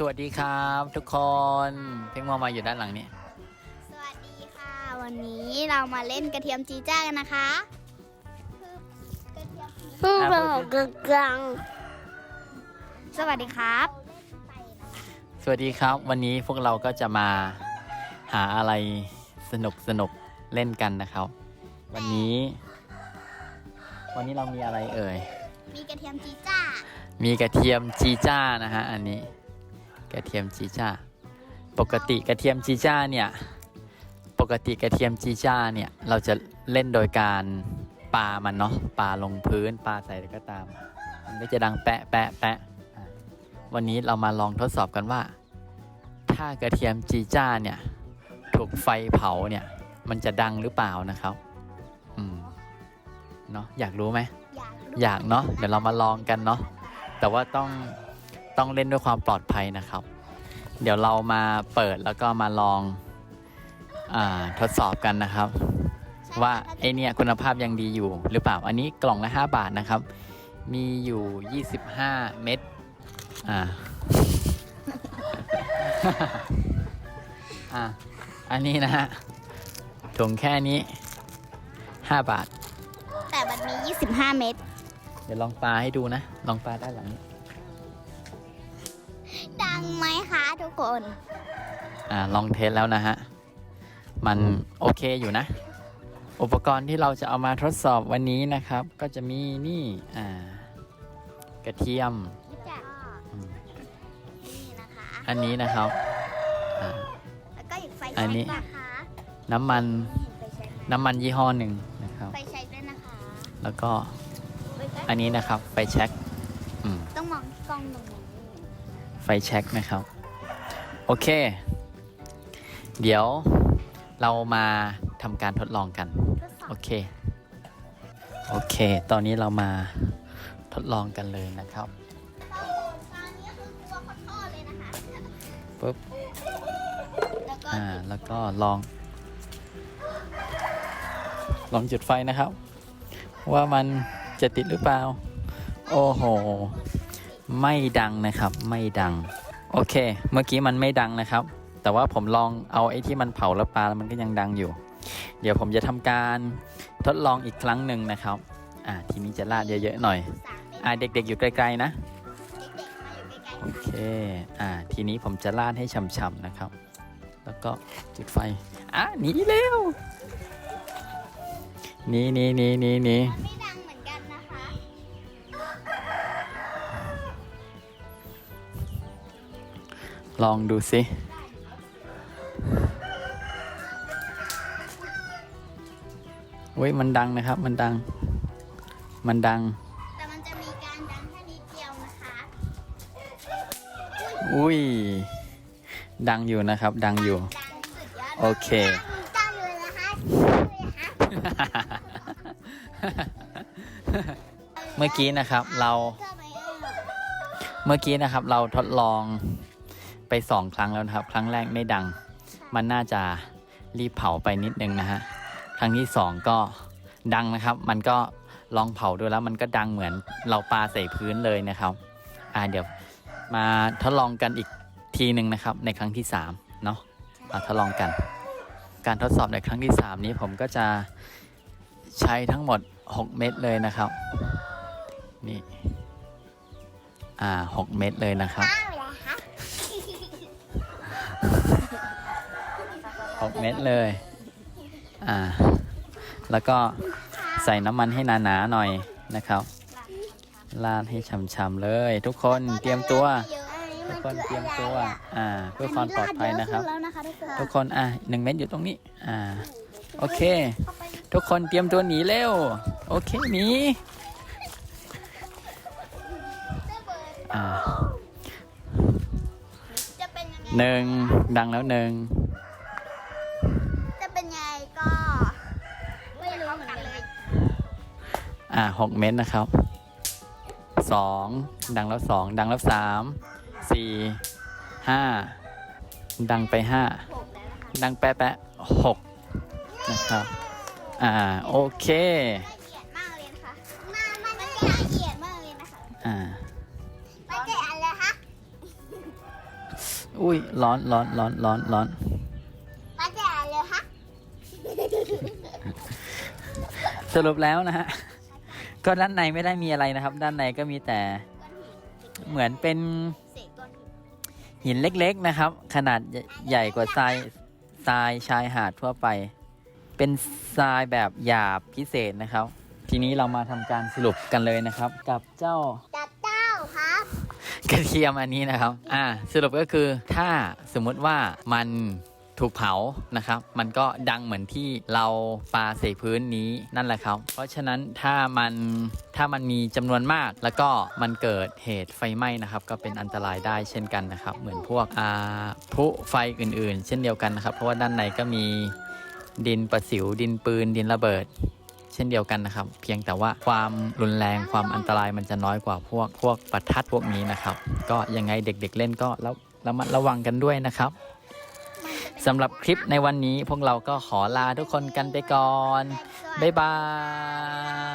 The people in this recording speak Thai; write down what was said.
สวัสดีครับทุกคนเพ่งมองมาอยู่ด้านหลังนี่สวัสดีค่ะ วันนี้เรามาเล่นกระเทียมจีจ้ากันนะคะกระเทียมอะพูดสิกลางสวัสดีครับ สวัสดีครับ วันนี้พวกเราก็จะมาหาอะไรสนุกสนุกเล่นกันนะครับ วันนี้ วันนี้เรามีอะไรเอ่ยมีกระเทียมจีจ้ามีกระเทียมจีจ้านะฮะอันนี้ กระเทียมจีจ้าปกติกระเทียมจีจ้าเนี่ยปกติกระเทียมจีจ้าเนี่ยเราจะเล่นโดยการปามันเนาะปาลงพื้นปาใส่อะไรก็ตาม มันก็จะดังแปะแปะแปะอะวันนี้เรามาลองทดสอบกันว่า ถ้ากระเทียมจีจ้าเนี่ยถูกไฟเผาเนี่ยมันจะดังหรือเปล่านะครับอืมเนาะอยากรู้ไหมอยากรู้อยากเนาะเดี๋ยวเรามาลองกันเนาะแต่ว่าต้อง ต้องเล่นด้วยความปลอดภัยนะครับ เดี๋ยวเรามาเปิดแล้วก็มาลองอาทดสอบกันนะครับใช่ว่าค่ะไอเนี่ยคุณภาพยังดีอยู่หรือเปล่าอันนี้กล่องละ 5 บาทนะครับ มีอยู่ 25 เม็ดอ่าอ่าอันนี้นะฮะถุงแค่นี้ 5 บาท แต่มันมี 25 เม็ดเดี๋ยวลองปลาให้ดูนะ ลองปลาด้านหลังนี้ดั งไหมคะทุกคน อ่าลองเทสแล้วนะฮะ มันโอเคอยู่นะ อุปกรณ์ที่เราจะเอามาทดสอบวันนี้นะครับ ก็จะมีนี่อ่ากระเทียมจ้ะอืมนี่นะคะ อันนี้นะครับอ่าแล้วก็อีกไฟอัแช็นกนี้ นะคะน้ำมันเห็นไฟแช็กไหมน้ำมันยี่ห้อหนึ่งนะครับ ไฟแช็กด้วยนะคะแล้วก็ไฟแช็กอันนี้นะครับไฟแช็กอืมต้องมองกล้องตรงนี้ ไฟแช็กนะครับ โอเค เดี๋ยวเรามาทำการทดลองกันทดสอบโอเค โอเค ตอนนี้เรามาทดลองกันเลยนะครับตอนนี้คือกลัวขอโทษเลยนะคะปุ๊บแล้วก็อ่า แล้วก็ลอง ลองจุดไฟนะครับ ว่ามันจะติดหรือเปล่า โอ้โห ไม่ดังนะครับ ไม่ดัง โอเค เมื่อกี้มันไม่ดังนะครับ แต่ว่าผมลองเอาไอ้ที่มันเผาแล้วปลาแล้วมันก็ยังดังอยู่ เดี๋ยวผมจะทำการทดลองอีกครั้งหนึ่งนะครับ อ่าทีนี้จะลาดเยอะๆหน่อย อ่าเด็กๆอยู่ไกลๆนะ โอเค อ่า ทีนี้ผมจะราดให้ฉ่ำๆนะครับ แล้วก็จุดไฟ อะหนีเร็วหนี่นี่นี่นี่นี่ ลองดูสิเว้ยมันดังนะครับ มันดัง มันดัง แต่มันจะมีการดังแค่นิดเดียวนะคะ อุ้ย ดังอยู่นะครับ ดังอยู่ ดังสุดยอดโอเค ดังเลยนะคะเมื่อกี้นะครับเราทำไมอะเมื่อกี้นะครับเราทดลอง ไปสองครั้งแล้วนะครับ ครั้งแรกไม่ดัง มันน่าจะรีบเผาไปนิดนึงนะฮะ ครั้งที่สองก็ดังนะครับ มันก็ลองเผาดูแล้วมันก็ดังเหมือนเราปาใส่พื้นเลยนะครับ อ่าเดี๋ยวมาทดลองกันอีกทีหนึ่งนะครับ ในครั้งที่สามเนาะมาทดลองกัน การทดสอบในครั้งที่สามนี้ผมก็จะใช้ทั้งหมด 6 เม็ดเลยนะครับ นี่ อ่าหกเม็ดเลยนะครับอ้าวเหรอคะหกเม็ดเลย อ่า แล้วก็ใส่น้ำมันให้หนาๆหน่อยนะครับราดให้ฉ่ำๆเลย ทุกคนเตรียมตัว ทุกคนเตรียมตัว อ่า เพื่อความปลอดภัยนะครับแล้วนะคะทุกคนทุกคนอะหนึ่งเม็ดอยู่ตรงนี้ อ่า โอเค ทุกคนเตรียมตัวหนีเร็ว โอเคหนี หนึ่งดังแล้วหนึ่งจะเป็นยังไงก็ ไม่รู้เหมือนกันเลยอ่าหกเม็ดนะครับสองดังแล้วสองดังแล้วสามสี่ห้าดังไปห้าหกแล้วนะคะดังแปะแปะหกนะครับ อ่า โอเค อียดมากเลยนะคะอ่ามันจะอะไรคะอุ้ยร้อนร้อนร้อนร้อนร้อนมาแด่เลยฮะสรุปแล้วนะฮะ ก็ด้านในไม่ได้มีอะไรนะครับ ด้านในก็มีแต่เหมือนเป็นเศษก้อนหินหินเล็กๆนะครับ ขนาดใหญ่กว่าทรายทรายชายหาดทั่วไป เป็นทรายแบบหยาบพิเศษนะครับ ทีนี้เรามาทำการสรุปกันเลยนะครับ กับเจ้าจับเจ้าครับ กระเทียมอันนี้นะครับ อ่า สรุปก็คือถ้าสมมุติว่ามันถูกเผานะครับ มันก็ดังเหมือนที่เราปาใส่พื้นนี้นั่นแหละครับ เพราะฉะนั้นถ้ามันถ้ามันมีจำนวนมากแล้วก็มันเกิดเหตุไฟไหม้นะครับ ก็เป็นอันตรายได้เช่นกันนะครับ เหมือนพวกอ่าพลุไฟอื่น ๆ เช่นเดียวกันนะครับ เพราะว่าด้านในก็มีดินประสิวดินปืนดินระเบิด ช่นเดียวกันนะครับ เพียงแต่ว่าความรุนแรงความอันตรายมันจะน้อยกว่าพวกพวกประทัดพวกนี้นะครับ ก็ยังไงเด็กๆเล่นก็แล้วระมัดระวังกันด้วยนะครับสำหรับคลิปในวันนี้พวกเราก็ขอลาทุกคนกันไปก่อน บ๊ายบาย